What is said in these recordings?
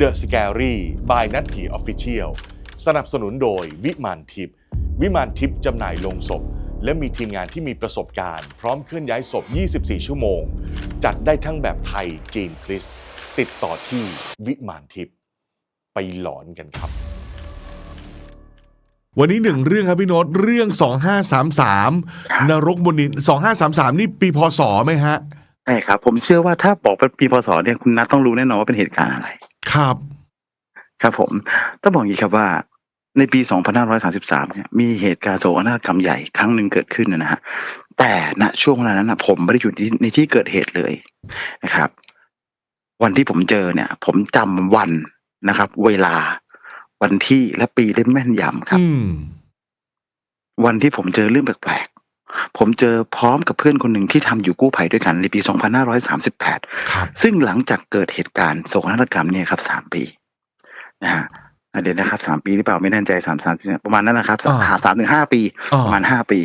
The Scary by นัทถี Official สนับสนุนโดยวิมานทิพย์วิมานทิพย์จำหน่ายลงศพ และมีทีมงานที่มีประสบการณ์ พร้อมเคลื่อนย้ายศพ 24 ชั่วโมง จัดได้ทั้งแบบไทยจีนคริสต์ติดต่อที่วิมานทิพย์ไปหลอนกันครับ วันนี้หนึ่งเรื่องครับพี่โน้ตเรื่อง 2533 นรกบนดิน2533 นี่ปีพศไหมฮะ ใช่ครับ ผมเชื่อว่าถ้าบอกเป็นปีพศเนี่ยคุณนัทต้องรู้แน่นอนว่าเป็นเหตุการณ์อะไร ครับ ครับผม ต้องบอกอย่างนี้ครับว่าในปี 2533 เนี่ย มีเหตุการณ์โศกนาฏกรรมใหญ่ครั้งหนึ่งเกิดขึ้นนะฮะ แต่ณช่วงเวลานั้นนะผมไม่ได้อยู่ในในที่เกิดเหตุเลยนะครับ วันที่ผมเจอเนี่ย ผมจำวันนะครับ เวลา วันที่และปีได้แม่นยำครับอืมวันที่ผมเจอเรื่องแปลกๆ ผมเจอพร้อมกับเพื่อนคนหนึ่งที่ทำอยู่กู้ภัยด้วยกันในปี 2538ครับซึ่งหลังจากเกิดเหตุการณ์โศกนาฏกรรมเนี่ยครับสามปีนะฮะอะเดี๋ยวนะครับสามปีหรือเปล่าไม่แน่ใจสามสามประมาณนั้นนะครับสามอ่าสามถึงห้าปีอ่าประมาณห้าปี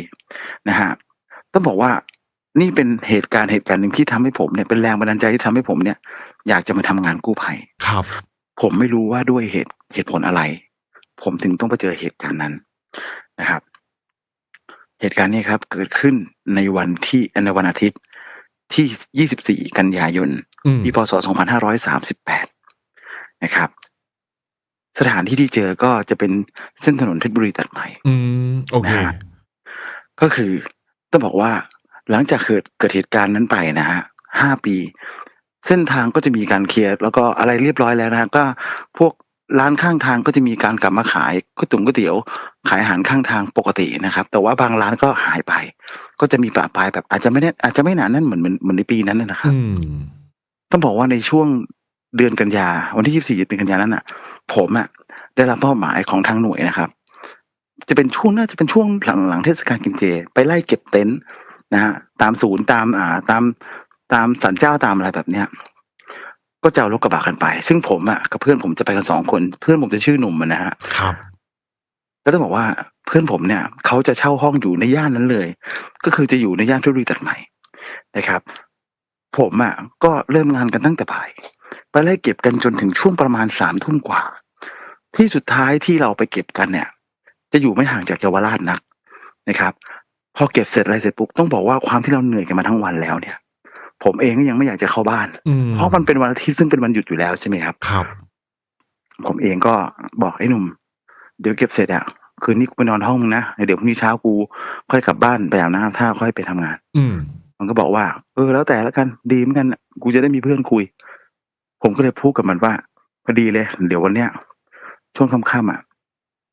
นะฮะต้องบอกว่านี่เป็นเหตุการณ์เหตุการณ์หนึ่งที่ทำให้ผมเนี่ยเป็นแรงบันดาลใจที่ทำให้ผมเนี่ย อยากจะมาทำงานกู้ภัยครับ ผมไม่รู้ว่าด้วยเหตุเหตุผลอะไร ผมถึงต้องไปเจอเหตุการณ์นั้นนะครับ เหตุการณ์นี้ครับเกิดขึ้นในวันที่ในวันอาทิตย์ที่ 24 กันยายนอืมปีพศ 2538 นะครับ สถานที่ที่เจอก็จะเป็นเส้นถนนเพชรบุรีตัดใหม่ อืม โอเคนะฮะก็คือต้องบอกว่าหลังจากเกิดเกิดเหตุการณ์นั้นไปนะฮะห้าปี เส้นทางก็จะมีการเคลียร์แล้วก็อะไรเรียบร้อยแล้วนะฮะก็พวก ร้านข้างทางก็จะมีการกลับมาขายก๋วยตุ๋งก๋วยเตี๋ยว ขายอาหารข้างทางปกตินะครับ แต่ว่าบางร้านก็หายไป ก็จะมีปะปลายแบบอาจจะไม่ได้อาจจะไม่หนาแน่นเหมือนเหมือนเหมือนในปีนั้นนะครับอืมต้องบอกว่าในช่วงเดือนกันยาวันที่24เดือนกันยานั้นอะ ผมอะได้รับเป้าหมายของทางหน่วยนะครับ จะเป็นช่วงน่าจะเป็นช่วงหลังหลังเทศกาลกินเจ ไปไล่เก็บเต็นท์นะฮะตามศูนย์ตามอ่าตามตามสันเจ้าตามอะไรแบบเนี้ย ก็จะเอารถกระบะกันไป ซึ่งผมอะกับเพื่อนผมจะไปกันสองคน เพื่อนผมจะชื่อหนุ่มอะนะฮะครับแล้วต้องบอกว่าเพื่อนผมเนี่ยเขาจะเช่าห้องอยู่ในย่านนั้นเลย ก็คือจะอยู่ในย่านเพชรบุรีตัดใหม่นะครับ ผมอะก็เริ่มงานกันตั้งแต่บ่าย ไปไล่เก็บกันจนถึงช่วงประมาณสามทุ่มกว่า ที่สุดท้ายที่เราไปเก็บกันเนี่ย จะอยู่ไม่ห่างจากเยาวราชนักนะครับ พอเก็บเสร็จอะไรเสร็จปุ๊บต้องบอกว่าความที่เราเหนื่อยกันมาทั้งวันแล้วเนี่ย ผมเองก็ยังไม่อยากจะเข้าบ้านอืมเพราะมันเป็นวันอาทิตย์ซึ่งเป็นวันหยุดอยู่แล้วใช่ไหมครับ ครับ ผมเองก็บอกไอ้หนุ่ม เดี๋ยวเก็บเสร็จอะคืนนี้กูไปนอนห้องมึงนะเดี๋ยวพรุ่งนี้เช้ากู ค่อยกลับบ้านไปอาบน้ำท่าค่อยไปทำงาน อืมมันก็บอกว่า เออแล้วแต่แล้วกันดีเหมือนกันอะกูจะได้มีเพื่อนคุย ผมก็เลยพูดกับมันว่าพอดีเลย เดี๋ยววันเนี้ยช่วงค่ำๆอะ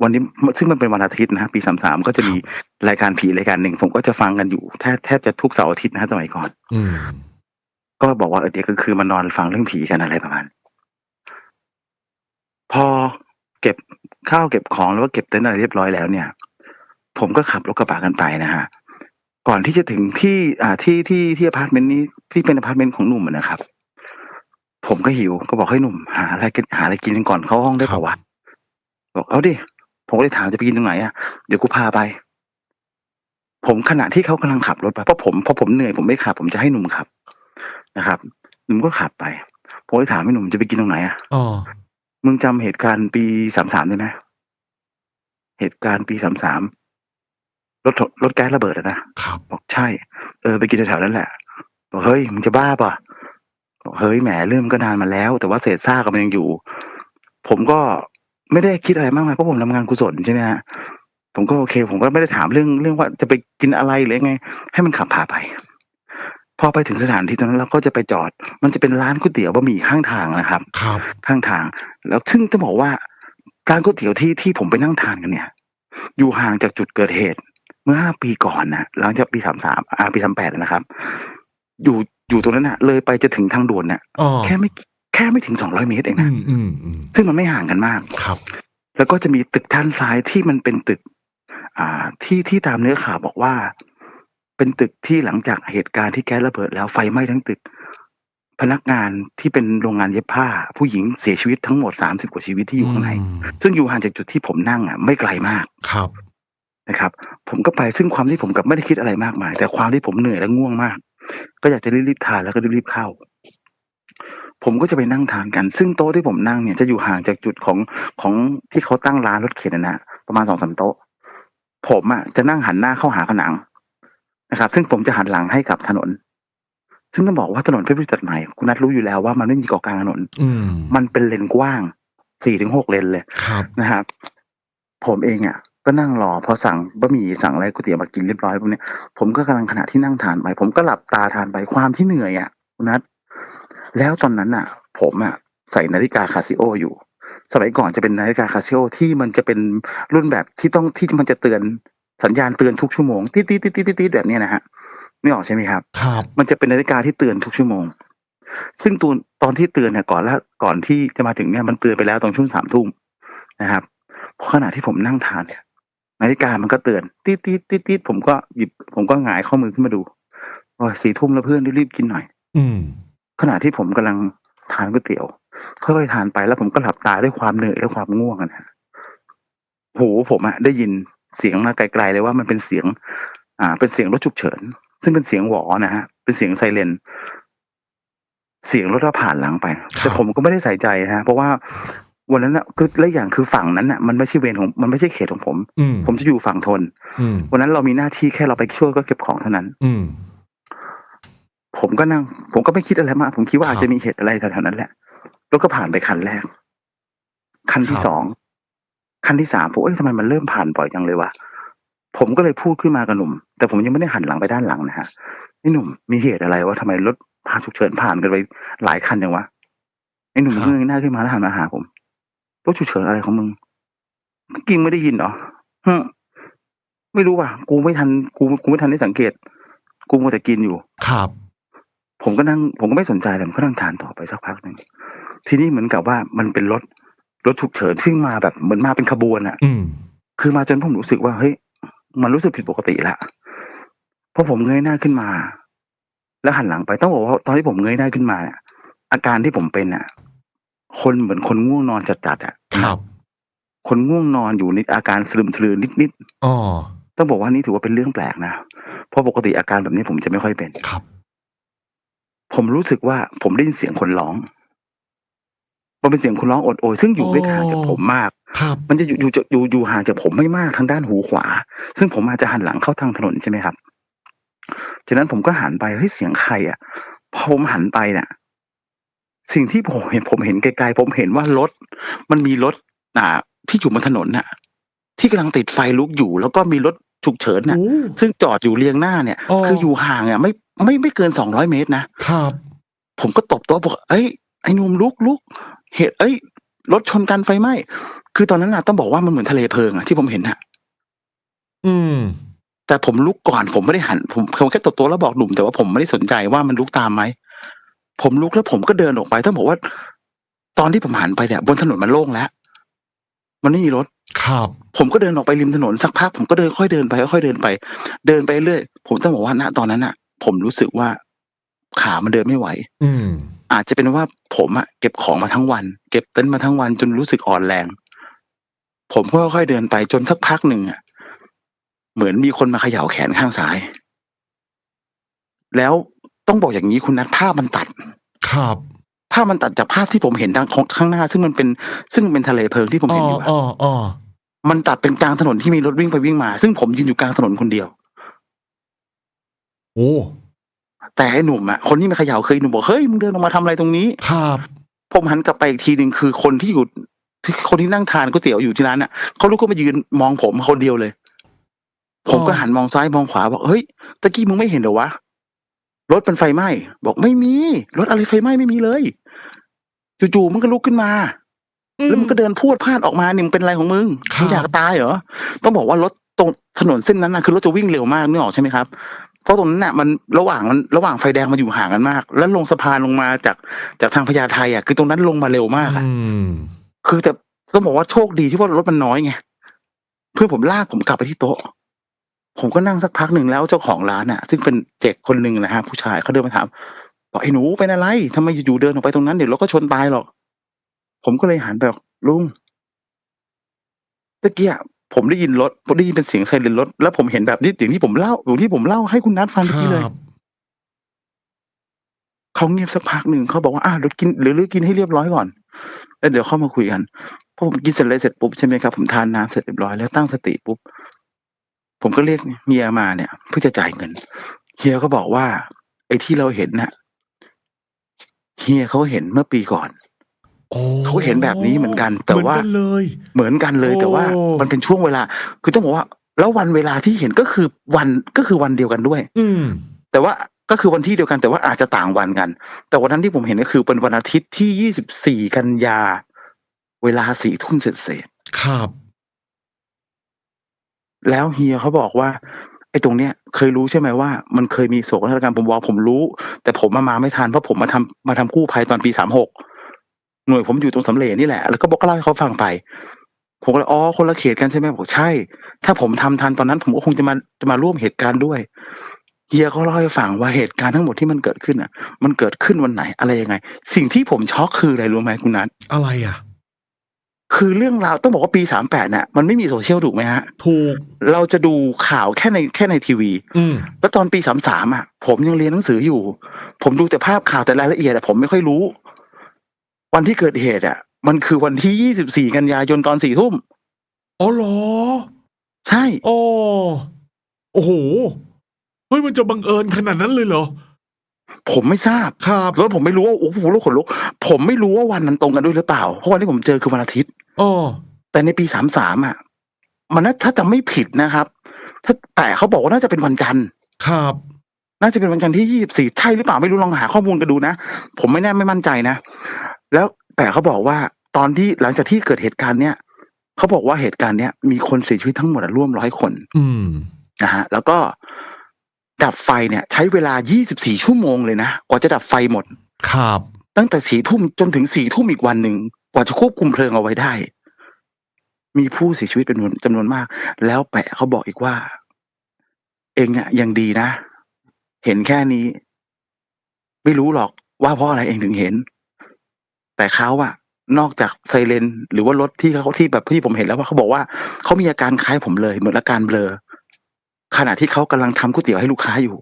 วันนี้ซึ่งมันเป็นวันอาทิตย์นะฮะปีสามสามก็จะมีรายการผีรายการหนึ่ง ผมก็จะฟังกันอยู่แทบแทบจะทุกเสาร์อาทิตย์นะฮะสมัยก่อนอืม ก็บอกว่าเออเดี๋ยวก็คือมานอนฟังเรื่องผีกันอะไรประมาณ พอเก็บข้าวเก็บของแล้วก็เก็บเต็นท์อะไรเรียบร้อยแล้วเนี่ย ผมก็ขับรถกระบะกันไปนะฮะก่อนที่จะถึงที่อ่าที่ที่ที่อพาร์ตเมนต์นี้ที่เป็นอพาร์ตเมนต์ของหนุ่มนะครับ ผมก็หิวก็บอกให้หนุ่มหาอะไรกินหาอะไรกินกันก่อนเข้าห้องได้ป่าวะบอกเอาดิผมก็เลยถามจะไปกินตรงไหนอะเดี๋ยวกูพาไป ผมขณะที่เขากำลังขับรถไปเพราะผมเพราะผมเหนื่อยผมไม่ขับผมจะให้หนุ่มขับ นะครับหนุ่มก็ขับไปผมก็เลยถามให้หนุ่มจะไปกินตรงไหนอะอ๋อมึงจำเหตุการณ์ปีสามสามได้ไหมเหตุการณ์ปีสามสามรถถรถแก๊สระเบิดอะนะครับบอกใช่ เออไปกินแถวๆนั้นแหละบอกเฮ้ยมึงจะบ้าป่ะบอกเฮ้ยแหมเรื่องมันก็นานมาแล้ว แต่ว่าเศษซากก็มันยังอยู่ ผมก็ไม่ได้คิดอะไรมากมายเพราะผมทำงานกุศลใช่ไหมฮะผมก็โอเค ผมก็ไม่ได้ถามเรื่องเรื่องว่าจะไปกินอะไรหรือไง ให้มันขับพาไป พอไปถึงสถานที่ตรงนั้นเราก็จะไปจอด มันจะเป็นร้านก๋วยเตี๋ยวบะหมี่ข้างทางนะครับ ครับ ข้างทาง แล้วซึ่งจะบอกว่าร้านก๋วยเตี๋ยวที่ที่ผมไปนั่งทานกันเนี่ย อยู่ห่างจากจุดเกิดเหตุเมื่อห้าปีก่อนนะหลังจากปีสามสามอ่าปีสามแปดนะครับ อยู่อยู่ตรงนั้นนะเลยไปจะถึงทางด่วนเนี่ยอ๋อแค่ไม่แค่ไม่ถึงสองร้อยเมตรเองอืนะมอืมอืมซึ่งมันไม่ห่างกันมากครับ แล้วก็จะมีตึกด้านซ้ายที่มันเป็นตึก อ่าที่ที่ตามเนื้อข่าวบอกว่า เป็นตึกที่หลังจากเหตุการณ์ที่แก๊สระเบิดแล้วไฟไหม้ทั้งตึก พนักงานที่เป็นโรงงานเย็บผ้า ผู้หญิงเสียชีวิตทั้งหมดสามสิบกว่าชีวิตที่อยู่ข้างในอืมซึ่งอยู่ห่างจากจุดที่ผมนั่งอะไม่ไกลมากครับนะครับ ผมก็ไปซึ่งความที่ผมกับไม่ได้คิดอะไรมากมาย แต่ความที่ผมเหนื่อยและง่วงมาก ก็อยากจะรีบๆทานแล้วก็รีบๆเข้า ผมก็จะไปนั่งทานกัน ซึ่งโต๊ะที่ผมนั่งเนี่ยจะอยู่ห่างจากจุดของของที่เขาตั้งร้านรถเข็นนะนะประมาณสองสามโต๊ะ ผมอะจะนั่งหันหน้าเข้าหาผนัง นะครับ ซึ่งผมจะหันหลังให้กับถนน ซึ่งต้องบอกว่าถนนเพชรบุรีตัดใหม่คุณนัทรู้อยู่แล้วว่ามันไม่มีเกาะกลางถนนอืมมันเป็นเลนกว้างสี่ถึงหกเลนเลยครับนะครับ ผมเองอะก็นั่งรอพอสั่งบะหมี่สั่งอะไรก๋วยเตี๋ยวมากินเรียบร้อยพวกเนี้ยผมก็กำลังขณะที่นั่งทานไป ผมก็หลับตาทานไปความที่เหนื่อยอะคุณนัทแล้วตอนนั้นอะ ผมอะใส่นาฬิกาคาซิโออยู่ สมัยก่อนจะเป็นนาฬิกาคาซิโอที่มันจะเป็นรุ่นแบบที่ต้องที่มันจะเตือน สัญญาณเตือนทุกชั่วโมงติ๊ดติ๊ดติ๊ดติ๊ดติ๊ดแบบเนี้ยนะฮะไม่ออกใช่ไหมครับครับ มันจะเป็นนาฬิกาที่เตือนทุกชั่วโมง ซึ่งตัวตอนที่เตือนเนี่ยก่อนแล้วก่อนที่จะมาถึงเนี่ยมันเตือนไปแล้วตอนช่วงสามทุ่มนะครับเพราะขณะที่ผมนั่งทานเนี่ยนาฬิกามันก็เตือนติ๊ดติ๊ดติ๊ดติ๊ดผมก็หยิบ ผมก็หงายข้อมือขึ้นมาดูโอ้ยสี่ทุ่มแล้วเพื่อนรีบๆกินหน่อย อืมขณะที่ผมกำลังทานก๋วยเตี๋ยวค่อยๆทานไปแล้วผมก็หลับตาด้วยความเหนื่อยและความง่วงอะนะหูผมอะได้ยิน เสียงมาไกลๆเลยว่ามันเป็นเสียง อ่า เป็นเสียงรถฉุกเฉิน ซึ่งเป็นเสียงหวอนะฮะ เป็นเสียงไซเรนเสียงรถเราผ่านหลังไป แต่ผมก็ไม่ได้ใส่ใจนะฮะ เพราะว่าวันนั้นอะคือและอย่างคือฝั่งนั้นอะมันไม่ใช่เวรของมันไม่ใช่เขตของผมอืมผมจะอยู่ฝั่งทนอืมวันนั้นเรามีหน้าที่แค่เราไปช่วยก็เก็บของเท่านั้น อืมผมก็นั่ง ผมก็ไม่คิดอะไรมากผมคิดว่าครับอาจจะมีเหตุอะไรแถวๆนั้นแหละรถก็ผ่านไปคันแรก คันที่ครับสอง คันที่สามผมเอ้ยทำไมมันเริ่มผ่านบ่อยจังเลยวะผมก็เลยพูดขึ้นมากับหนุ่ม แต่ผมยังไม่ได้หันหลังไปด้านหลังนะฮะนี่หนุ่มมีเหตุอะไรวะทำไมรถพาฉุกเฉินผ่านกันไปหลายคันจังวะไอ้หนุ่มครับเงยหน้าขึ้นมาแล้วหันมาหาผมรถฉุกเฉินอะไรของมึงเมื่อกี้ไม่ได้ยินเหรอฮึไม่รู้ว่ะกูไม่ทันกูกูไม่ทันได้สังเกต กูมัวแต่กินอยู่ ครับ ผมก็นั่ง ผมก็ไม่สนใจแต่ผมก็นั่งทานต่อไปสักพักหนึ่งทีนี้เหมือนกับว่ามันเป็นรถ รถฉุกเฉินซึ่งมาแบบเหมือนมาเป็นขบวนอะอืมคือมาจนผมรู้สึกว่าเฮ้ยมันรู้สึกผิดปกติละพอผมเงยหน้าขึ้นมา แล้วหันหลังไปต้องบอกว่าตอนที่ผมเงยหน้าขึ้นมาเนี่ยอาการที่ผมเป็นอะคนเหมือนคนง่วงนอนจัดๆอะครับคนง่วงนอนอยู่ในอาการสลืมสลือนิดอ๋อๆต้องบอกว่านี่ถือว่าเป็นเรื่องแปลกนะเพราะปกติอาการแบบนี้ผมจะไม่ค่อยเป็นครับ ผมรู้สึกว่าผมได้ยินเสียงคนร้อง มันเป็นเสียงคนร้องโอดโอยซึ่งอยู่ไม่ห่างจากผมมากครับมันจะอยู่อยู่จะอยู่อยู่ห่างจากผมไม่มากทางด้านหูขวา ซึ่งผมอาจจะหันหลังเข้าทางถนนใช่ไหมครับฉะนั้นผมก็หันไปเฮ้ยเสียงใครอะพอผมหันไปเนี่ยสิ่งที่ผมเห็นผมเห็นไกลๆผมเห็นว่ารถ มันมีรถอ่า ที่อยู่บนถนนน่ะ ที่กำลังติดไฟลุกอยู่ แล้วก็มีรถฉุกเฉินน่ะโอ้ซึ่งจอดอยู่เรียงหน้าเนี่ยอ๋อคืออยู่ห่างอะไม่ไม่ไม่เกินสองร้อยเมตรนะครับ ผมก็ตบโต๊ะบอกเอ้ยไอ้หนุ่มลุกลุก เหตุเอ้ยรถชนกันไฟไหม้คือตอนนั้นน่ะต้องบอกว่ามันเหมือนทะเลเพลิงอะที่ผมเห็นน่ะอืม แต่ผมลุกก่อนผมไม่ได้หัน ผมผมแค่ตบโต๊ะแล้วบอกหนุ่มแต่ว่าผมไม่ได้สนใจว่ามันลุกตามไหมผมลุกแล้วผมก็เดินออกไปต้องบอกว่า ตอนที่ผมหันไปเนี่ยบนถนนมันโล่งแล้ว มันไม่มีรถ ครับ ผมก็เดินออกไปริมถนนสักพักผมก็เดินค่อยเดินไปค่อยเดินไป เดินไปเรื่อยผมต้องบอกว่าณตอนนั้นน่ะผมรู้สึกว่า ขามันเดินไม่ไหว อืม อาจจะเป็นว่าผมอะเก็บของมาทั้งวัน เก็บเต็นท์มาทั้งวันจนรู้สึกอ่อนแรง ผมก็ค่อยๆเดินไปจนสักพักหนึ่งอะเหมือนมีคนมาเขย่าแขนข้างซ้าย แล้วต้องบอกอย่างนี้คุณนัทภาพมันตัด ครับ ภาพมันตัดจากภาพที่ผมเห็นทางของข้างหน้า ซึ่งมันเป็นซึ่งมันเป็นทะเลเพลิงที่ผมอ๋อเห็นอยู่อะอ๋ออ๋อมันตัดเป็นกลางถนนที่มีรถวิ่งไปวิ่งมา ซึ่งผมยืนอยู่กลางถนนคนเดียว โอ้ แต่ไอ้หนุ่มอะคนที่มาเขย่าเคยหนุ่มบอกเฮ้ยมึงเดินออกมาทำอะไรตรงนี้ ครับ ผมหันกลับไปอีกทีหนึ่งคือคนที่อยู่ที่คนที่นั่งทานก๋วยเตี๋ยวอยู่ที่ร้านน่ะเขาลุกขึ้นมายืนมองผมคนเดียวเลย ผมก็หันมองซ้ายมองขวาบอกเฮ้ยตะกี้มึงไม่เห็นเหรอวะรถเป็นไฟไหม้บอกไม่มีรถอะไรไฟไหม้ไม่มีเลยจู่ๆมันก็ลุกขึ้นมาแล้วมันก็เดินพูดพลาดออกมาเนี่ยมึงเป็นอะไรของมึงครับมึงอยากตายเหรอต้องบอกว่ารถตรงถนนเส้นนั้นนะคือรถจะวิ่งเร็วมากนึกออกใช่ไหมครับ เพราะตรงนั้นน่ะมันระหว่างมันระหว่างไฟแดงมันอยู่ห่างกันมาก แล้วลงสะพานลงมาจากจากทางพญาไทอะ คือตรงนั้นลงมาเร็วมากอะอืมคือแต่ต้องบอกว่าโชคดีที่ว่ารถมันน้อยไงเพื่อนผมลากผมกลับไปที่โต๊ะ ผมก็นั่งสักพักหนึ่งแล้วเจ้าของร้านอะ ซึ่งเป็นเจ็กคนหนึ่งนะฮะผู้ชายเขาเดินมาถามบอกไอ้หนูเป็นอะไรทำไมอยู่ๆเดินออกไปตรงนั้นเดี๋ยวรถก็ชนตายหรอก ผมก็เลยหันไปบอกลุงตะกี้อะ ผมได้ยินรถผมได้ยินเป็นเสียงไซเรนรถ แล้วผมเห็นแบบนี้อย่างที่ผมเล่าอย่างที่ผมเล่าให้คุณนัทฟังคเมื่อกี้เลยรับ เขาเงียบสักพักหนึ่งเขาบอกว่าอะเดี๋ยวกินหรือหรือกินให้เรียบร้อยก่อนแล้วเดี๋ยวเข้ามาคุยกันพอผมกินเสร็จเลยเสร็จปุ๊บใช่ไหมครับผมทานน้ำเสร็จเรียบร้อยแล้วตั้งสติปุ๊บผมก็เรียกเฮียมาเนี่ย เพื่อจะจ่ายเงิน เฮียก็บอกว่า ไอ้ที่เราเห็นน่ะ เฮียเขาเห็นเมื่อปีก่อนโอ้ เขาเห็นแบบนี้เหมือนกัน แต่ว่าเหมือนกันเลยเหมือนกันเลยโอ้แต่ว่ามันเป็นช่วงเวลา คือต้องบอกว่า แล้ววันเวลาที่เห็นก็คือวันก็คือวันเดียวกันด้วย อืมแต่ว่าก็คือวันที่เดียวกันแต่ว่าอาจจะต่างวันกัน แต่วันนั้นที่ผมเห็นก็คือเป็นวันอาทิตย์ที่ยี่สิบสี่กันยา เวลาสี่ทุ่มเสร็จเสร็จครับๆแล้วเฮียเขาบอกว่าไอ้ตรงเนี้ยเคยรู้ใช่ไหมว่า มันเคยมีโศกนาฏกรรมผมบอกผมรู้ แต่ผมมามาไม่ทันเพราะผมมาทำมาทำกู้ภัยตอนปีสามหก หน่วยผมอยู่ตรงสำเร็จนี่แหละ แล้วก็บอกก็เล่าให้เขาฟังไป ผมก็เลยอ๋อคนละเขตกันใช่ไหมบอกใช่ ถ้าผมทำทันตอนนั้นผมก็คงจะมาจะมาร่วมเหตุการณ์ด้วย เฮียเขาเล่าให้ฟังว่าเหตุการณ์ทั้งหมดที่มันเกิดขึ้นอะ มันเกิดขึ้นวันไหนอะไรยังไง สิ่งที่ผมช็อกคืออะไรรู้ไหมคุณนัทอะไรอะ คือเรื่องราวต้องบอกว่าปีสามแปดเนี่ยมันไม่มีโซเชียลถูกไหมฮะ ถูก เราจะดูข่าวแค่ในแค่ในทีวี อืม แล้วตอนปีสามสามอะ ผมยังเรียนหนังสืออยู่ ผมดูแต่ภาพข่าวแต่รายละเอียดอะผมไม่ค่อยรู้ วันที่เกิดเหตุอะ มันคือวันที่ยี่สิบสี่กันยายนตอนสี่ทุ่มอ๋อเหรอ ใช่อ๋อโอ้โหเฮ้ยมันจะบังเอิญขนาดนั้นเลยเหรอ ผมไม่ทราบครับแล้วผมไม่รู้ว่าโอ้โหลูกขนลุกผมไม่รู้ว่าวันนั้นตรงกันด้วยหรือเปล่า เพราะวันที่ผมเจอคือวันอาทิตย์อ๋อแต่ในปีสามสามอะ มันน่าถ้าจะไม่ผิดนะครับ ถ้าแต่เขาบอกว่าน่าจะเป็นวันจันทร์ครับ น่าจะเป็นวันจันทร์ที่ยี่สิบสี่ใช่หรือเปล่าไม่รู้ลองหาข้อมูลกันดูนะ ผมไม่แน่ไม่มั่นใจนะ แล้วแต่เขาบอกว่าตอนที่หลังจากที่เกิดเหตุการณ์เนี้ยเขาบอกว่าเหตุการณ์เนี้ยมีคนเสียชีวิตทั้งหมดอะร่วมร้อยคน อืมนะฮะแล้วก็ดับไฟเนี่ย ใช้เวลา 24 ชั่วโมงเลยนะกว่าจะดับไฟหมด ครับ ตั้งแต่สี่ทุ่มจนถึงสี่ทุ่มอีกวันหนึ่งกว่าจะควบคุมเพลิงเอาไว้ได้ มีผู้เสียชีวิตเป็นจำนวนมาก แล้วแปะเขาบอกอีกว่า เองเนี่ยยังดีนะ เห็นแค่นี้ ไม่รู้หรอกว่าเพราะอะไรเองถึงเห็น แต่เขาอะนอกจากไซเรนหรือว่ารถที่เขาที่แบบที่ผมเห็นแล้วว่าเขาบอกว่าเขามีอาการคล้ายผมเลย เหมือนอาการเบลอขณะที่เขากำลังทำก๋วยเตี๋ยวให้ลูกค้าอยู่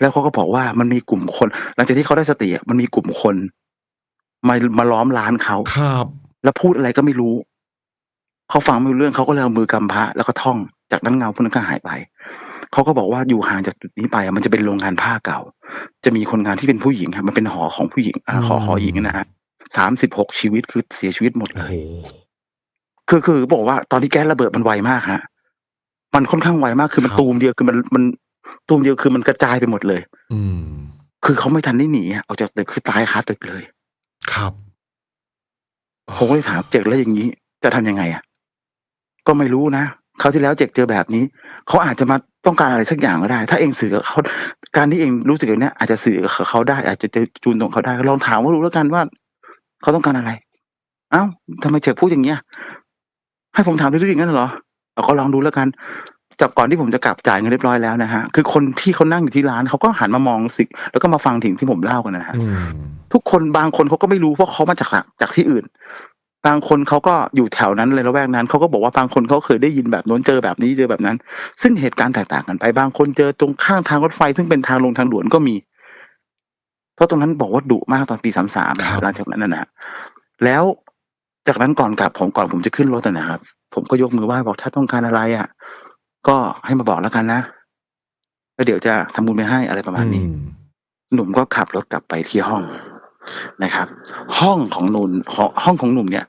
แล้วเขาก็บอกว่ามันมีกลุ่มคน หลังจากที่เขาได้สติอะมันมีกลุ่มคนมามาล้อมร้านเขาครับ แล้วพูดอะไรก็ไม่รู้ เขาฟังไม่รู้เรื่องเขาก็เลยเอามือกำพระแล้วก็ท่องจากนั้นเงาพวกนั้นก็หายไป เขาก็บอกว่าอยู่ห่างจากจุดนี้ไปอะมันจะเป็นโรงงานผ้าเก่า จะมีคนงานที่เป็นผู้หญิงครับมันเป็นหอของผู้หญิงอ่าหอหอหญิงนะฮะสามสิบหกชีวิตคือเสียชีวิตหมดโอ้เลโหยคือคือบอกว่าตอนที่แก๊สระเบิดมันไวมากฮะ มันค่อนข้างไวมากคือมันตูมเดียวคือมันมันตูมเดียวคือมันกระจายไปหมดเลย อืม คือเขาไม่ทันได้หนีอะออกจากตึกคือตายคาตึกเลย ครับผมก็เลยถามเจกแล้วอย่างนี้ จะทำยังไงอะ ก็ไม่รู้นะ เขาวที่แล้วเจกเจอแบบนี้ เขาอาจจะมาต้องการอะไรสักอย่างก็ได้ ถ้าเองสื่อกับเขาการที่เองรู้สึกอย่างเนี้ยอาจจะสื่อกับเขาได้ อาจจะจูนตรงเขาได้ลองถามว่ารู้แล้วกันว่า เขาต้องการอะไร เอ้าทำไมเจกพูดอย่างเงี้ยให้ผมถามด้วยๆอย่างนั้นเหรอเอาก็ลองดูแล้วกันจากก่อนที่ผมจะกลับจ่ายเงินเรียบร้อยแล้วนะฮะ คือคนที่เขานั่งอยู่ที่ร้านเขาก็หันมามองสิแล้วก็มาฟังถึงที่ผมเล่ากันนะฮะอืมทุกคนบางคนเขาก็ไม่รู้เพราะเขามาจากจากที่อื่น บางคนเขาก็อยู่แถวนั้นเลยละแวกนั้นเขาก็บอกว่าบางคนเขาเคยได้ยินแบบโน้นเจอแบบนี้เจอแบบนั้น ซึ่งเหตุการณ์แตกต่างกันไป บางคนเจอตรงข้างทางรถไฟ ซึ่งเป็นทางลงทางด่วนก็มี เพราะตรงนั้นบอกว่าดุมากตอนปีสามสามหลังจากนั้นนะนะแล้วจากนั้นก่อนกลับผมก่อนผมจะขึ้นรถนะนะครับ ผมก็ยกมือไหว้บอกถ้าต้องการอะไรอะ ก็ให้มาบอกแล้วกันนะแล้วเดี๋ยวจะทำบุญไปให้อะไรประมาณนี้อืมหนุ่มก็ขับรถกลับไปที่ห้อง นะครับ ห้องของหนุ่มของห้องของหนุ่มเนี่ย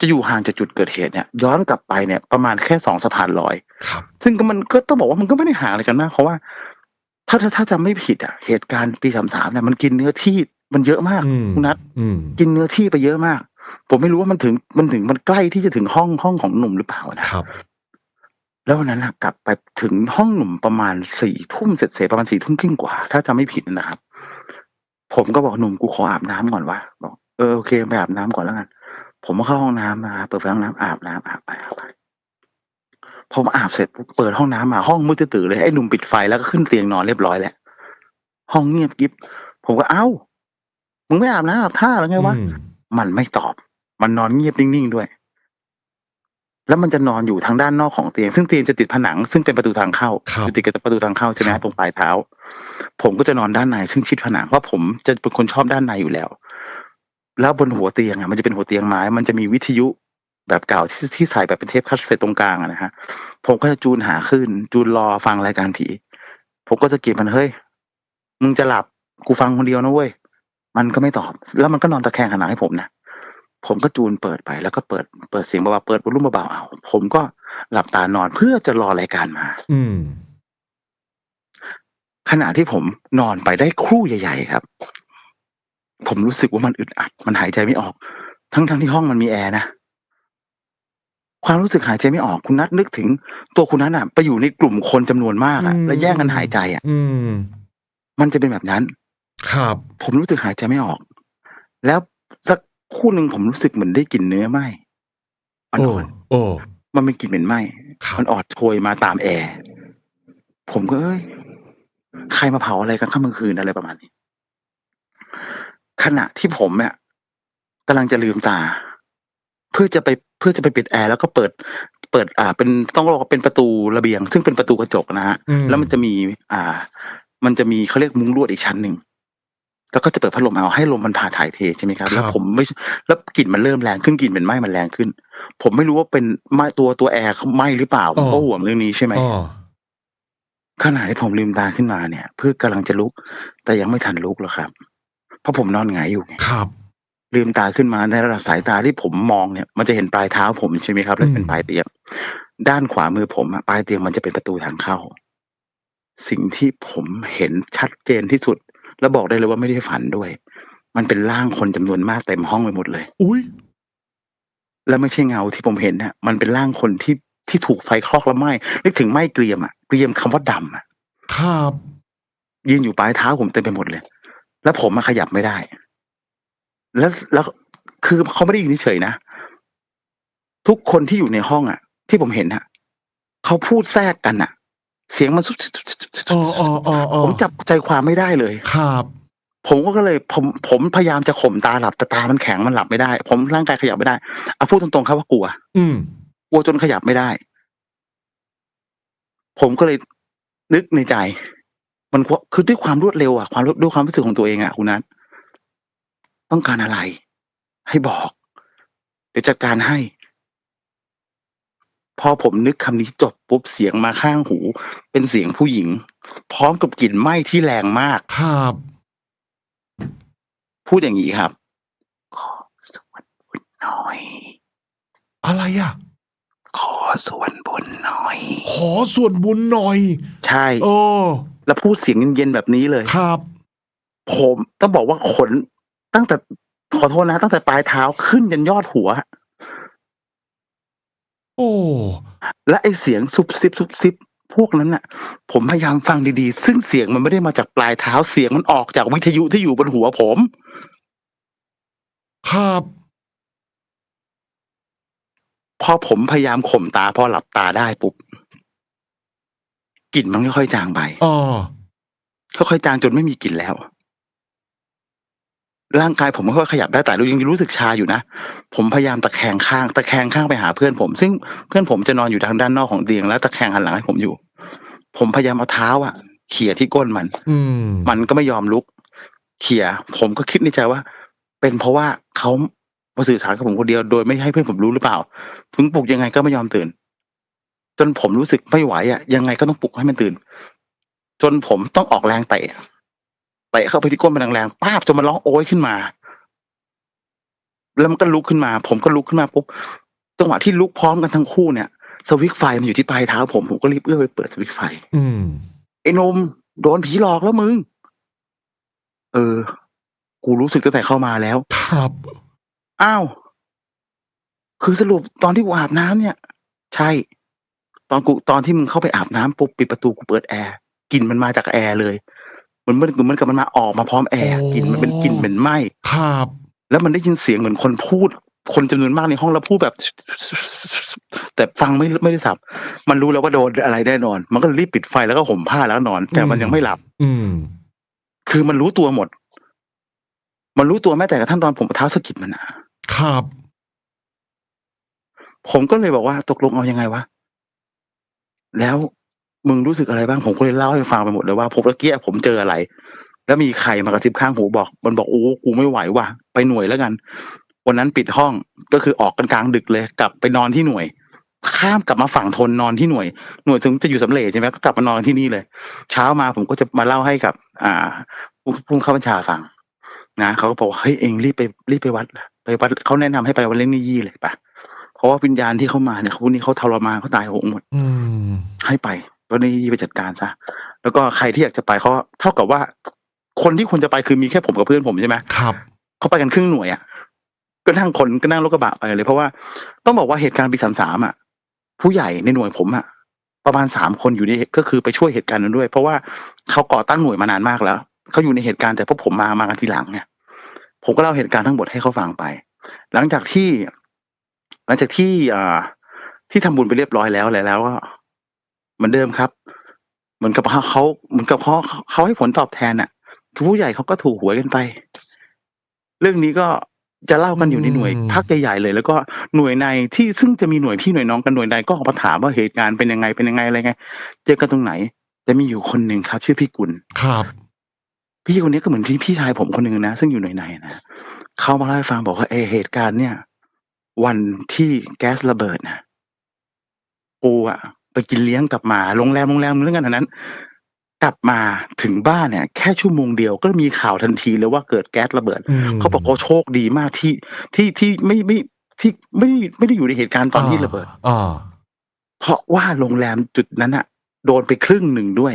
จะอยู่ห่างจากจุดเกิดเหตุเนี่ย ย้อนกลับไปเนี่ยประมาณแค่สองสะพานลอยครับซึ่งก็มันก็ต้องบอกว่ามันก็ไม่ได้ห่างอะไรกันมากเพราะว่า ถ้าถ้าถ้าจำไม่ผิดอะเหตุการณ์ปีสามสามเนี่ยมันกินเนื้อที่มันเยอะมากอืมคุณนัทอืมกินเนื้อที่ไปเยอะมาก ผมไม่รู้ว่ามันถึงมันถึงมันใกล้ที่จะถึงห้องห้องของหนุ่มหรือเปล่านะครับ แล้ววันนั้นน่ะกลับไปถึงห้องหนุ่มประมาณสี่ทุ่มเสร็จเสร็จประมาณสี่ทุ่มครึ่งกว่า ถ้าจำไม่ผิดนะครับ ผมก็บอกหนุ่มกูขออาบน้ำก่อนวะบอกเออโอเคไปอาบน้ำก่อนแล้วกัน ผมก็เข้าห้องน้ำนะเปิดไฟห้องน้ำอาบน้ำอาบไปอาบไปพอมาอาบเสร็จปุ๊บเปิดห้องน้ำมาห้องมืดตื่นเลยไอ้หนุ่มปิดไฟแล้วก็ขึ้นเตียงนอนเรียบร้อยแล้วห้องเงียบกิ๊บผมก็เอ้ามึงไม่อาบน้ำอาบท่าหรือไงวะอืมมันไม่ตอบ มันนอนเงียบนิ่งๆด้วย แล้วมันจะนอนอยู่ทางด้านนอกของเตียง ซึ่งเตียงจะติดผนัง ซึ่งเป็นประตูทางเข้าครับอยู่ติดกับประตูทางเข้าใช่ไหมครัฮะบตรงปลายเท้า ผมก็จะนอนด้านในซึ่งชิดผนังเพราะผมจะเป็นคนชอบด้านในอยู่แล้ว แล้วบนหัวเตียงอะมันจะเป็นหัวเตียงไม้ มันจะมีวิทยุแบบเก่าที่ที่ใส่แบบเป็นเทปคัสเซ็ตตรงกลางอะนะฮะผมก็จะจูนหาขึ้น จูนรอฟังรายการผี ผมก็จะเก็บมันเฮ้ยมึงจะหลับกูฟังคนเดียวนะเว้ยมันก็ไม่ตอบ แล้วมันก็นอนตะแคงหันหลังให้ผมนะ ผมก็จูนเปิดไปแล้วก็เปิดเปิดเสียงเบาๆเปิดวอลลุ่มเบาๆเอาผมก็หลับตานอนเพื่อจะรอรายการมา อืม ขณะที่ผมนอนไปได้ครู่ใหญ่ ๆ ครับ ผมรู้สึกว่ามันอึดอัด มันหายใจไม่ออก ทั้งๆที่ห้องมันมีแอร์นะความรู้สึกหายใจไม่ออกคุณนัทนึกถึง ตัวคุณนัทอะ ไปอยู่ในกลุ่มคนจำนวนมากอะอืมและแย่งกันหายใจอะ อืม มันจะเป็นแบบนั้น ครับ ผมรู้สึกหายใจไม่ออก แล้วสัก ครู่หนึ่งผมรู้สึกเหมือนได้กลิ่นเนื้อไหมโอ้อ่อนโอ้ๆมันเป็นกลิ่นเหม็นไหมครับมันออดโชยมาตามแอร์ผมก็เอ้ยใครมาเผาอะไรกันข้ามกลางคืนอะไรประมาณนี้ ขณะที่ผมเนี่ยกำลังจะลืมตา เพื่อจะไปเพื่อจะไปปิดแอร์แล้วก็เปิด เปิด อ่า เป็นต้องบอกว่าเป็นประตูระเบียง ซึ่งเป็นประตูกระจกนะฮะอืมแล้วมันจะมี อ่า มันจะมีเขาเรียกมุ้งลวดอีกชั้นหนึ่ง แล้วก็จะเปิดพัดลมเอาให้ลมมันผ่าถ่ายเทใช่ไหมครับ แล้วผมไม่แล้วกลิ่นมันเริ่มแรงขึ้นกลิ่นเป็นไหม้มันแรงขึ้น ผมไม่รู้ว่าเป็นไหม้ตัวตัวแอร์เขาไหม้หรือเปล่าผมก็ห่วงเรื่องนี้ใช่ไหมอ๋อขณะที่ผมลืมตาขึ้นมาเนี่ย เพื่อกำลังจะลุก แต่ยังไม่ทันลุกหรอกครับ เพราะผมนอนหงายอยู่ไงครับ ลืมตาขึ้นมาในระดับสายตาที่ผมมองเนี่ย มันจะเห็นปลายเท้าผมใช่ไหมครับ แล้วเป็นอืมปลายเตียงด้านขวามือผมอะปลายเตียงมันจะเป็นประตูทางเข้า สิ่งที่ผมเห็นชัดเจนที่สุด แล้วบอกได้เลยว่าไม่ได้ฝันด้วย มันเป็นร่างคนจำนวนมากเต็มห้องไปหมดเลย อุ้ยและไม่ใช่เงาที่ผมเห็นน่ะมันเป็นร่างคนที่ที่ถูกไฟคลอกแล้วไหม้นึกถึงไหม้เกรียมอะเกรียมคำว่าดำอะครับยืนอยู่ปลายเท้าผมเต็มไปหมดเลย แล้วผมมาขยับไม่ได้ แล้วแล้วคือเขาไม่ได้ยืนเฉยๆนะทุกคนที่อยู่ในห้องอะ ที่ผมเห็นอะเขาพูดแทรกกันอะ เสียงมันสุดอ๋ออ๋ออ๋ออ๋อผมจับใจความไม่ได้เลย ครับ ผมก็เลยผมผมพยายามจะข่มตาหลับแต่ตามันแข็งมันหลับไม่ได้ ผมร่างกายขยับไม่ได้เอาพูดตรงๆครับว่ากลัวอืมกลัวจนขยับไม่ได้ ผมก็เลยนึกในใจ มันก็คือด้วยความรวดเร็วอะความด้วยความรู้สึกของตัวเองอะคุณนัทต้องการอะไร ให้บอก เดี๋ยวจัดการให้ พอผมนึกคำนี้จบปุ๊บเสียงมาข้างหู เป็นเสียงผู้หญิง พร้อมกับกลิ่นไหม้ที่แรงมาก ครับ พูดอย่างนี้ครับขอส่วนบุญหน่อย อะไรอะ ขอส่วนบุญหน่อย ขอส่วนบุญหน่อย ใช่โอ้แล้วพูดเสียงเย็นๆแบบนี้เลยครับ ผมต้องบอกว่าขนตั้งแต่ขอโทษนะ ตั้งแต่ปลายเท้าขึ้นยันยอดหัว โอ้ และไอเสียงซุบซิบซุบซิบพวกนั้นน่ะ ผมพยายามฟังดีๆ ซึ่งเสียงมันไม่ได้มาจากปลายเท้าเสียงมันออกจากวิทยุที่อยู่บนหัวผม ครับ พอผมพยายามข่มตาพอหลับตาได้ปุ๊บกลิ่นมันค่อยๆจางไปอ๋อค่อยๆจางจนไม่มีกลิ่นแล้ว ร่างกายผมก็ค่อยๆขยับได้แต่ยังรู้สึกชาอยู่นะ ผมพยายามตะแคงข้าง ตะแคงข้างไปหาเพื่อนผม ซึ่งเพื่อนผมจะนอนอยู่ทางด้านนอกของเตียง แล้วตะแคงหันหลังให้ผมอยู่ ผมพยายามเอาเท้าอะ เขี่ยที่ก้นมัน อืมมันก็ไม่ยอมลุก เขี่ย ผมก็คิดในใจว่า เป็นเพราะว่าเขามาสื่อสารกับผมคนเดียวโดยไม่ให้เพื่อนผมรู้หรือเปล่าถึงปลุกยังไงก็ไม่ยอมตื่น จนผมรู้สึกไม่ไหวอะ ยังไงก็ต้องปลุกให้มันตื่น จนผมต้องออกแรงเตะ เตะเข้าไปที่ก้นมันแรงๆป้าบจนมันร้องโอยขึ้นมา แล้วมันก็ลุกขึ้นมา ผมก็ลุกขึ้นมาปุ๊บจังหวะที่ลุกพร้อมกันทั้งคู่เนี่ยสวิตช์ไฟมันอยู่ที่ปลายเท้าผมผมก็รีบเอื้อมไปเปิดสวิตช์ไฟ อืมไอ้หนมโดนผีหลอกแล้วมึง เออ กูรู้สึกตั้งแต่เข้ามาแล้ว ครับอ้าวคือสรุปตอนที่กูอาบน้ำเนี่ย ใช่ ตอนกูตอนที่มึงเข้าไปอาบน้ำปุ๊บปิดประตูกูเปิดแอร์กลิ่นมันมาจากแอร์เลยเห มือนมันเหมือนกับมันมาออกมาพร้อมแอร์โอ้กลิ่นมันเป็นกลิ่นเหม็นไหม้ครับ แล้วมันได้ยินเสียงเหมือนคนพูด คนจำนวนมากในห้องแล้วพูดแบบ แต่ฟังไม่ไม่ได้สับ มันรู้แล้วว่าโดนอะไรแน่นอน มันก็รีบปิดไฟแล้วก็ห่มผ้าแล้วก็นอน แต่มันยังไม่หลับ อืม คือมันรู้ตัวหมด มันรู้ตัวแม้แต่กระทั่งตอนผมเอาเท้าสะกิดมันอะครับ ผมก็เลยบอกว่าตกลงเอายังไงวะแล้ว มึงรู้สึกอะไรบ้างผมก็เลยเล่าให้ฟังไปหมดเลยว่าผมตะเกียผมเจออะไร แล้วมีใครมากระซิบข้างหูบอก มันบอกโอ้กูไม่ไหวว่ะไปหน่วยแล้วกัน วันนั้นปิดห้องก็คือออกกันกลางดึกเลยกลับไปนอนที่หน่วย ข้ามกลับมาฝั่งทนนอนที่หน่วย หน่วยถึงจะอยู่สำเร็จใช่ไหมก็กลับมานอนที่นี่เลย เช้ามาผมก็จะมาเล่าให้กับ อ่าผู้ผู้เข้าบัญชาฟังนะเขาก็บอกว่าเฮ้ยเองรีบไปรีบไปวัดไปวัดเขาแนะนำให้ไปวัดเล่นนี่ยี่เลยปะเพราะว่าวิญญาณที่เขามาเนี่ยเขานี่เขาทรมานเขาตายโหงหมดอืมให้ไป วัดเล่นนี่ยี่ไปจัดการซะแล้วก็ใครที่อยากจะไปเขาเท่ากับว่า คนที่ควรจะไปคือมีแค่ผมกับเพื่อนผมใช่ไหมครับเขาไปกันครึ่งหน่วยอะก็นั่งคนก็นั่งรถกระบะไปเลย เพราะว่าต้องบอกว่าเหตุการณ์ปีสามสามอะ ผู้ใหญ่ในหน่วยผมอะ ประมาณสามคนอยู่ในก็คือไปช่วยเหตุการณ์นั้นด้วย เพราะว่าเขาก่อตั้งหน่วยมานานมากแล้วเขาอยู่ในเหตุการณ์แต่พวกผมมามากันทีหลังเนี่ยผมก็เล่าเหตุการณ์ทั้งหมดให้เขาฟังไป หลังจากที่ หลังจากที่อ่าที่ทำบุญไปเรียบร้อยแล้วอะไรแล้วก็ เหมือนเดิมครับ เหมือนกับเขาเขาเหมือนกับเขาเขาให้ผลตอบแทนอะคือผู้ใหญ่เขาก็ถูกหวยกันไป เรื่องนี้ก็จะเล่ากันอยู่ในหน่วยอืมพักใหญ่ๆเลย แล้วก็หน่วยในที่ซึ่งจะมีหน่วยพี่หน่วยน้องกันหน่วยในก็ออกมาถามว่าเหตุการณ์เป็นยังไงเป็นยังไงอะไรไง เจอกันตรงไหนแต่มีอยู่คนหนึ่งครับ ชื่อพี่กุลครับ พี่คนนี้ก็เหมือนพี่พี่ชายผมคนหนึ่งนะซึ่งอยู่หน่วยในนะเขามาเล่าให้ฟังบอกว่าเออเหตุการณ์เนี่ย วันที่แก๊สระเบิดนะกูอะ ไปกินเลี้ยงกลับมาโรงแรมโรงแรมเรื่องกันนั้น กลับมาถึงบ้านเนี่ย แค่ชั่วโมงเดียวก็มีข่าวทันทีเลยว่าเกิดแก๊สระเบิดอืมเขาบอกเขาโชคดีมากที่ที่ที่ไม่ไม่ที่ไม่ไม่ได้อยู่ในเหตุการณ์ตอนที่ระเบิดอ่าเพราะว่าโรงแรมจุดนั้นอะโดนไปครึ่งหนึ่งด้วย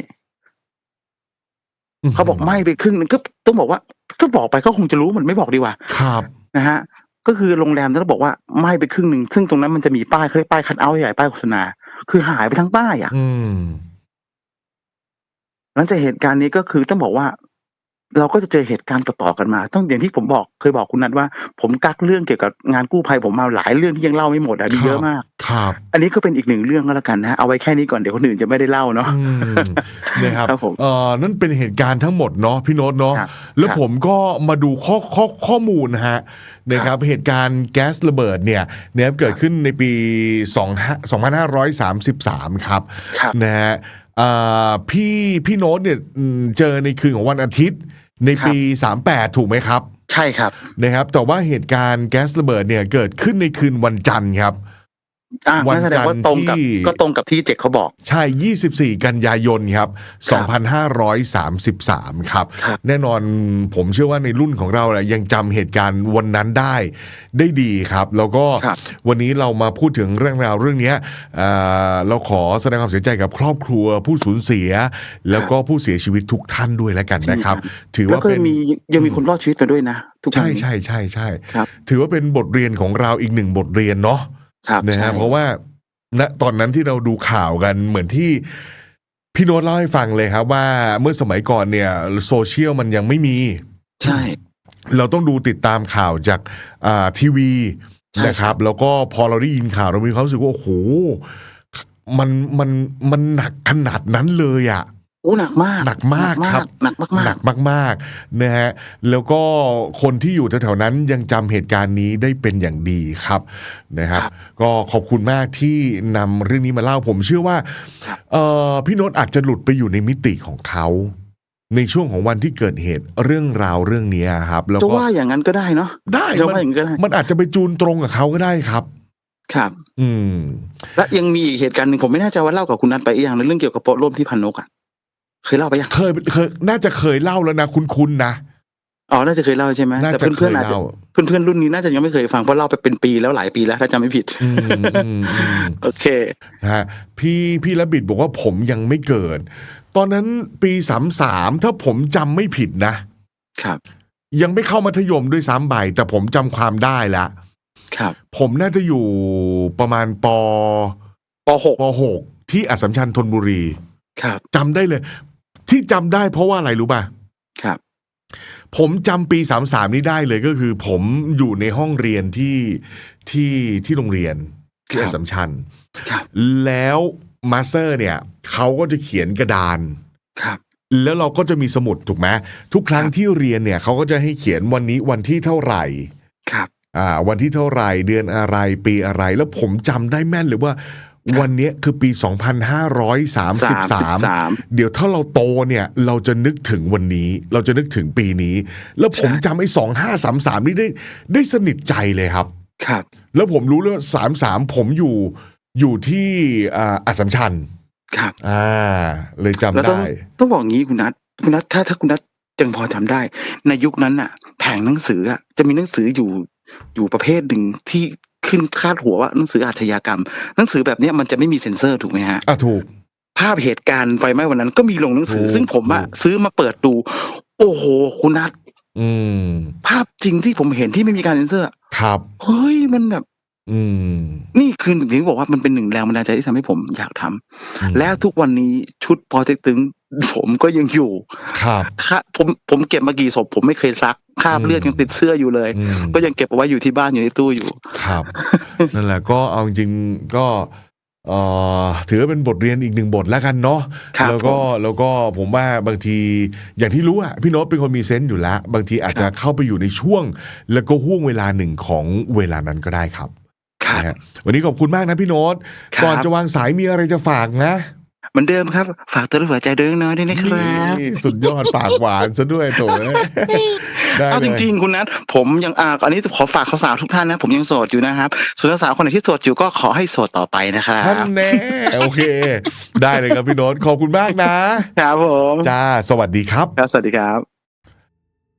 เขาบอกไหม้ไปครึ่งหนึงก็ต้องบอกว่าถ้าบอกไปก็คงจะรู้มันไม่บอกดีกว่า ครับนะฮะ ก็คือโรงแรมนั้นบอกว่าไหม้ไปครึ่งหนึ่งซึ่งตรงนั้นมันจะมีป้ายเขาเรียกป้ายคันเอาท์ใหญ่ป้ายโฆษณา คือหายไปทั้งป้ายอะอืมหลังจากเหตุการณ์นี้ก็คือต้องบอกว่า เราก็จะเจอเหตุการณ์ต่อๆกันมา ต้องอย่างที่ผมบอกเคยบอกคุณนัทว่า ผมกักเรื่องเกี่ยวกับงานกู้ภัยผมมาหลายเรื่องที่ยังเล่าไม่หมดอะมีเยอะมาก ครับ อันนี้ก็เป็นอีกหนึ่งเรื่องก็แล้วกันนะ เอาไว้แค่นี้ก่อนเดี๋ยวคนอื่นจะไม่ได้เล่าเนาะอืมนะครับครับผมเอ่อนั่นเป็นเหตุการณ์ทั้งหมดเนาะพี่โน้ตเนาะครับแล้วครับผมก็มาดูข้อข้อข้อมูลนะฮะนะครับเหตุการณ์แก๊สระเบิดเนี่ยนะครับเกิดขึ้นในปี2 2533ครับครับนะฮะอ่าพี่พี่โน้ตเนี่ยอืมเจอในคืนของวันอาทิตย์ ในปี 38 ถูกไหมครับ ใช่ครับนะครับแต่ว่าเหตุการณ์แก๊สระเบิดเนี่ยเกิดขึ้นในคืนวันจันทร์ครับอะ วันนั่นแสดงว่าจันทร์ตรงกับที่ก็ตรงกับที่เจคเขาบอก ใช่ 24 กันยายนครับ 2533ครับครับ แน่นอนผมเชื่อว่าในรุ่นของเราเนี่ยยังจำเหตุการณ์วันนั้นได้ได้ดีครับ แล้วก็ครับวันนี้เรามาพูดถึงเรื่องราวเรื่องเนี้ยอ่าเราขอแสดงความเสียใจกับครอบครัวผู้สูญเสีย แล้วก็ผู้เสียชีวิตทุกท่านด้วยแล้วกันนะครับ ถือแล้วว่าก็เป็นมียังมีคนรอดชีวิตมาด้วยนะทุกวันใช่นี้ใช่ใช่ใช่ครับถือว่าเป็นบทเรียนของเราอีกหนึ่งบทเรียนเนาะ ครับนะใช่ฮะเพราะว่าณตอนนั้นที่เราดูข่าวกันเหมือนที่พี่โน้ตเล่าให้ฟังเลยครับว่าเมื่อสมัยก่อนเนี่ยโซเชียลมันยังไม่มี ใช่ เราต้องดูติดตามข่าวจากอ่าทีวีใช่นะครับ แล้วก็พอเราได้ยินข่าวเรามีความรู้สึกว่าโอ้โหมันมันมันหนักขนาดนั้นเลยอะ โอ้หนักมากหนักมากครับหนักมากหนักมากๆนะฮะแล้วก็คนที่อยู่แถวๆนั้นยังจำเหตุการณ์นี้ได้เป็นอย่างดีครับนะครับ ก็ขอบคุณมากที่นำเรื่องนี้มาเล่าผมเชื่อว่าเอ่อพี่โน้ตอาจจะหลุดไปอยู่ในมิติของเขาในช่วงของวันที่เกิดเหตุเรื่องราวเรื่องนี้ครับ แล้วจะก็ว่าอย่างนั้นก็ได้เนาะได้จะมัว่าอย่างนั้นก็ได้มันอาจจะไปจูนตรงกับเขาก็ได้ครับ ครับ อืม และยังมีอีกเหตุการณ์หนึ่งผมไม่แน่ใจว่าเล่ากับคุณนัทไปอีกอย่างในงเรื่องเกี่ยวกับโป๊ะร่มที่พันนกอะ เคยเล่าไปยังเคยเคยน่าจะเคยเล่าแล้วนะคุ้นๆนะอ๋อน่าจะเคยเล่าใช่ไหมน่าแต่จะเคเพื่อยนๆอาจจะเล่าเพื่อนๆรุ่นนี้น่าจะยังไม่เคยฟังเพราะเล่าไปเป็นปีแล้วหลายปีแล้วถ้าจำไม่ผิดอืมอืมอืมโอเคนะฮะพี่พี่ระบิดบอกว่าผมยังไม่เกิด ตอนนั้นปีสามสามถ้าผมจำไม่ผิดนะครับ ยังไม่เข้ามัธยมด้วยซ้ำไปแต่ผมจำความได้ละครับ ผมน่าจะอยู่ประมาณปปหกปหกที่อัสสัมชัญธนบุรีครับจำได้เลย ที่จำได้เพราะว่าอะไรรู้ป่ะ ครับ ผมจำปีสามสามนี้ได้เลยก็คือ ผมอยู่ในห้องเรียนที่ที่ที่โรงเรียนที่ครับอัสสัมชัญครับ แล้วมาสเตอร์เนี่ยเขาก็จะเขียนกระดาน ครับ แล้วเราก็จะมีสมุดถูกไหมทุกครั้งครับ ที่เรียนเนี่ยเขาก็จะให้เขียนวันนี้วันที่เท่าไหร่ ครับ อ่า วันที่เท่าไหร่ เดือนอะไร ปีอะไร แล้วผมจำได้แม่นเลยว่า วันเนี้ยคือปี 2533 เดี๋ยวถ้าเราโตเนี่ยเราจะนึกถึงวันนี้ เราจะนึกถึงปีนี้ แล้วผมจำไอ้สองห้าสามสามนี่ได้ได้สนิทใจเลยครับ ครับ แล้วผมรู้เลยสามสามผมอยู่อยู่ที่อ่าอัสสัมชัญครับ อ่า เลยจำแล้วต้องได้ ต้องบอกงี้คุณนัทคุณนัทถ้าถ้าคุณนัทจังพอจำได้ ในยุคนั้นน่ะแผงหนังสืออะจะมีหนังสืออยู่ อยู่ประเภทหนึ่งที่ขึ้นคาดหัวว่าหนังสืออาชญากรรม หนังสือแบบเนี้ยมันจะไม่มีเซ็นเซอร์ถูกไหมฮะอะถูก ภาพเหตุการณ์ไฟไหม้วันนั้นก็มีลงหนังสือถูกซึ่งผมอะถูกซื้อมาเปิดดู โอ้โห คุณนัทอืมภาพจริงที่ผมเห็นที่ไม่มีการเซ็นเซอร์อะครับเฮ้ยมันแบบอืมนี่คือถึงที่บอกว่ามันเป็นหนึ่งแรงบันดาลใจที่ทำให้ผมอยากทำอืมและทุกวันนี้ชุดปอเต็กตึงผมก็ยังอยู่ ครับค่าผมผมเก็บมากี่ศพผมไม่เคยซักคราบอืมเลือดยังติดเสื้ออยู่เลยอืมก็ยังเก็บเอาไว้อยู่ที่บ้านอยู่ในตู้อยู่ ครับ นั่นแหละก็เอาจริงๆก็เอ่อถือว่าเป็นบทเรียนอีกหนึ่งบทแล้วกันเนาะครับแล้วก็ผมแล้วก็ผมว่าบางทีอย่างที่รู้อะพี่โน้ตเป็นคนมีเซนส์อยู่แล้ว บางทีอาจจะเข้าไปอยู่ในช่วง แล้วก็ห่วงเวลาหนึ่งของเวลานั้นก็ได้ครับ ครับนะฮะวันนี้ขอบคุณมากนะพี่โน้ตครับก่อนจะวางสายมีอะไรจะฝากนะ เหมือนเดิมครับ ฝากตัวด้วยหัวใจด้วยน้อยด้วยนะครับนี่สุดยอดปากหวานซะด้วยโถเอ้ยได้เอาจเลยริง ๆ คุณนัทผมยังอ่าอันนี้ขอฝากสาวๆทุกท่านนะ ผมยังโสดอยู่นะครับส่วนสาวๆคนไหนที่โสดอยู่ก็ขอให้โสดต่อไปนะครับท่านแน่โอเค ได้เลยครับพี่โน้ตขอบคุณมากนะครับผมจ้าสวัสดีครับ ครับสวัสดีครับ